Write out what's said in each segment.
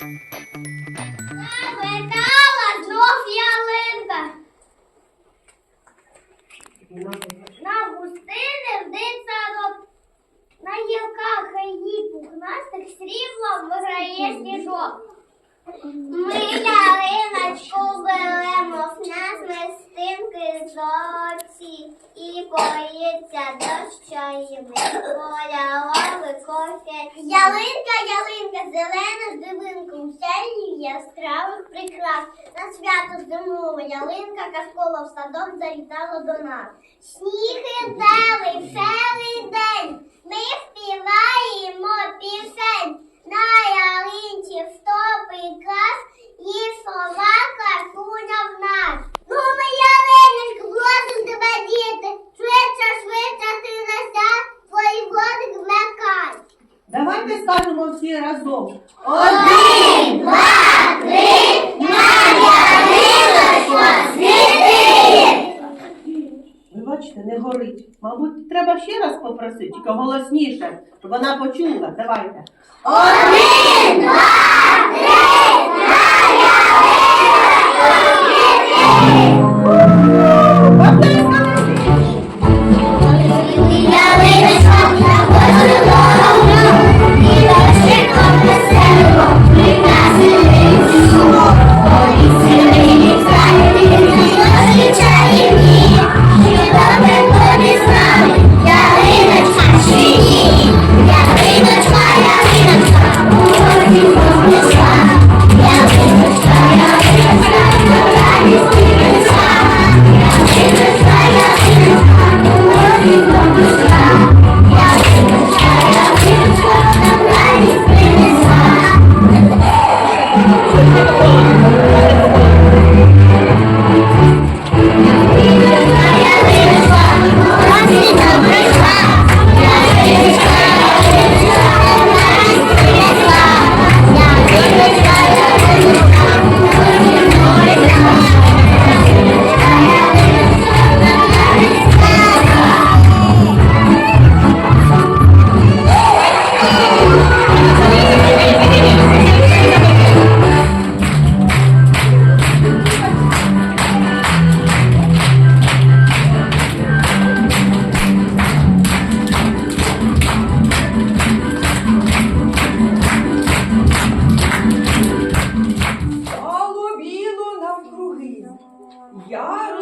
Метала знов ялинка. На густини в дитсадок. На гілках її пухнастих сріблом виграє сніжок. Ми ялиночку беремо з нас мистинки золоті і боїться дощаємо. Поляла кофе. Ялинка, ялинка, зелена з дивинком, сяє яскравих прикрас. На свято зимова ялинка казкова в садок завітала до нас. Сніг іде, веселий день, ми співаємо пісень. На ялинці втопить клас і сова красуня в нас. Ну, ми Давайте скажемо всі разом. Один, два, три, на ялиночку світи! Ви бачите, не горить. Мабуть, треба ще раз попросити, тільки голосніше, щоб вона почула. Давайте. Один, два,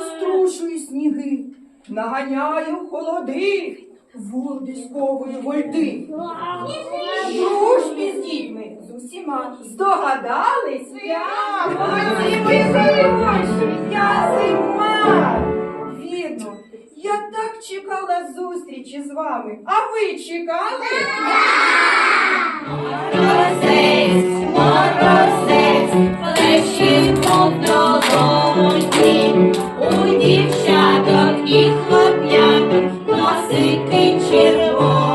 розтрушую сніги, наганяю холоди, води з ковою вольти. Дружбі з дітьми з усіма здогадались? Молодці мої хороші, я зима. Вірно, я так чекала зустрічі з вами, а ви чекали? Морозець, морозець, плещимо в siervo.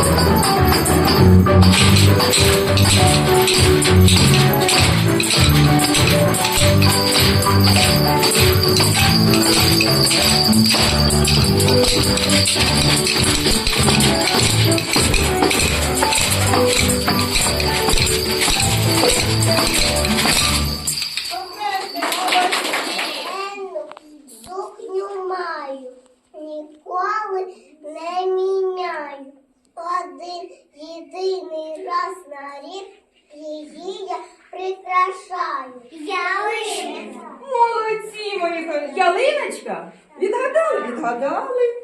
Thank you. Відгадали.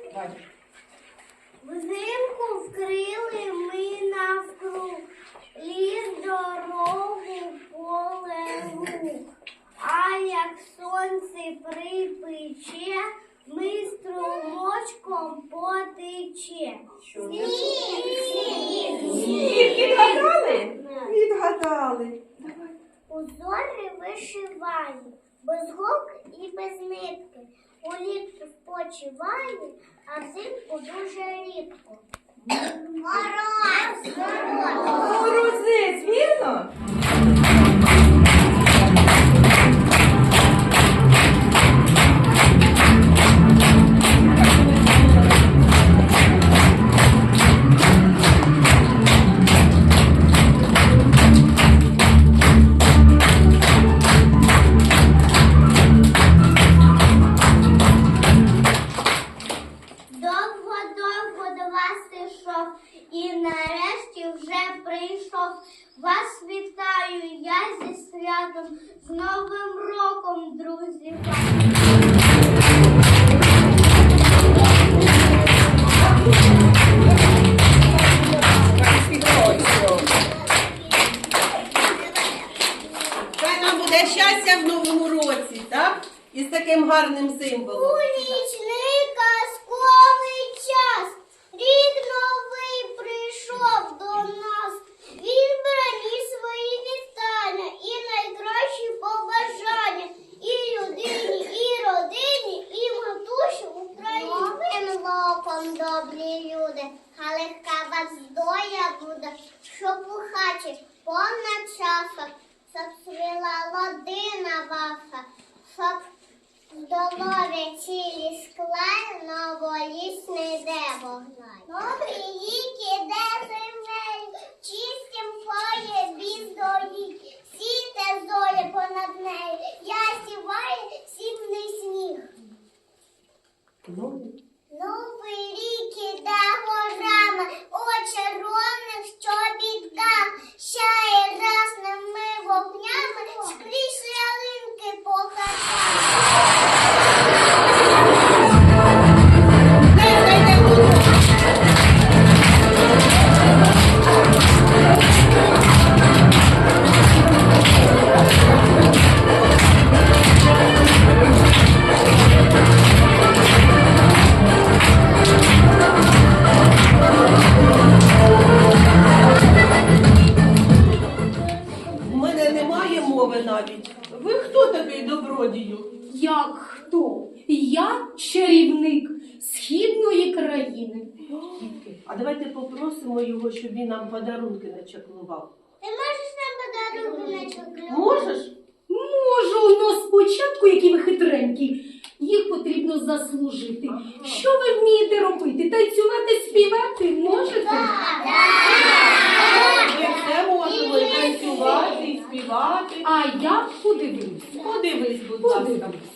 Взимку вкрили ми навкруг, ліс, дорогу, поле луг. А як сонце припече, ми струмочком потече. Що? Сніг! Відгадали? Відгадали. Узори вишиває, без голки і без нитки. Улітку спочиває, а взимку дуже рідко. Мороз! Мороз! Морозець, вірно? Довго-довго ішов і нарешті вже прийшов. Вас вітаю я зі святом, з Новим роком, друзі. Хай нам буде щастя в новому році, так? І з таким гарним символом. У нічний казковий час, рік новий прийшов до Ну, начаклував. Ти можеш нам подарунки на чоклю? Можеш? Можу, но спочатку, які ви хитренькі, їх потрібно заслужити. Що ви вмієте робити? Танцювати, співати можете? Ми все можемо і танцювати, і співати. А я подивлюсь. Подивись, будь ласка. Подивлюсь.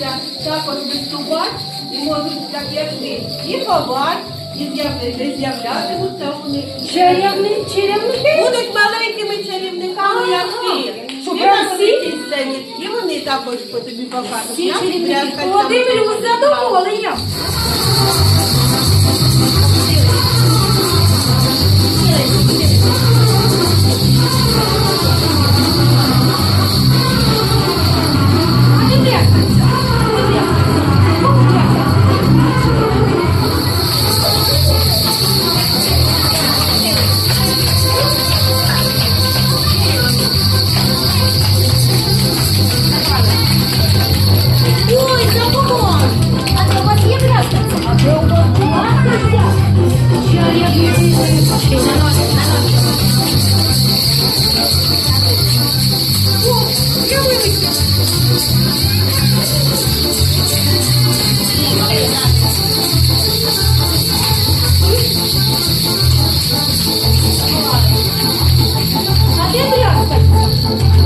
Не також виступати і можуть, так як ти, і ховати, і з'являтимуться вони. Чарівники? Чарівники. Будуть маленькими чарівниками, як ти. Що, І на сцені, і вони також по тобі покажуть. Всі чарівники. брязкать Подивлюсь брязкальце? Тільки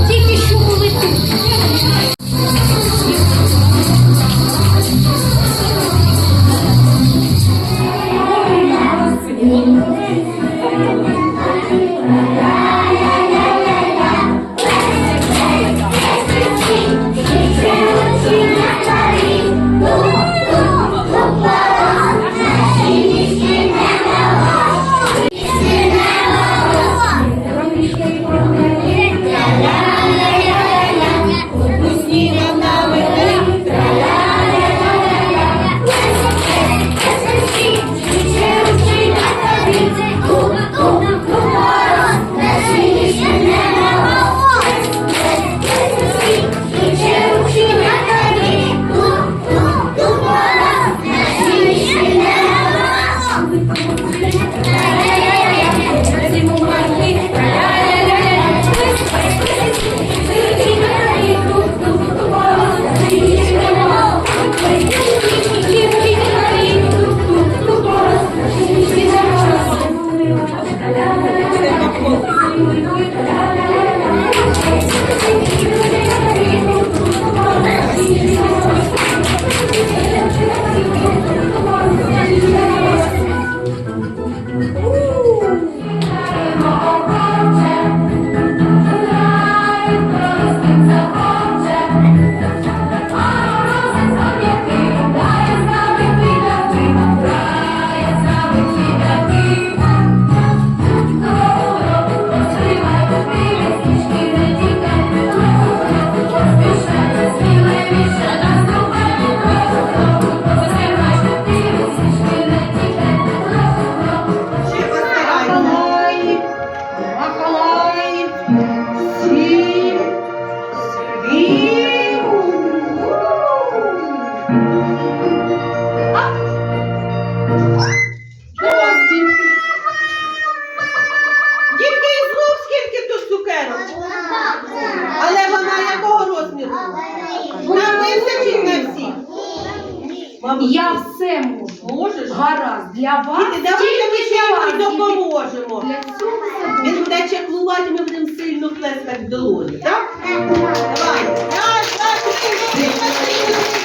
Я все можу. можеш? Гаразд, для вас І давайте ми ще йому допоможемо. Для цього все Він буде чеклувати, ми будемо сильно плескати в долоні, так? Давай. Раз, два, три, чотири. Скільки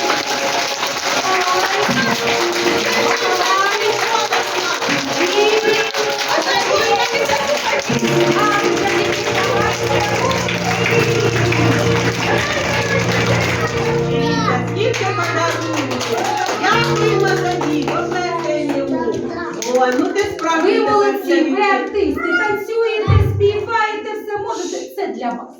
Ой, ну ти справді Ви молодці, ви артисти, танцюєте, співаєте, все можете. це для вас.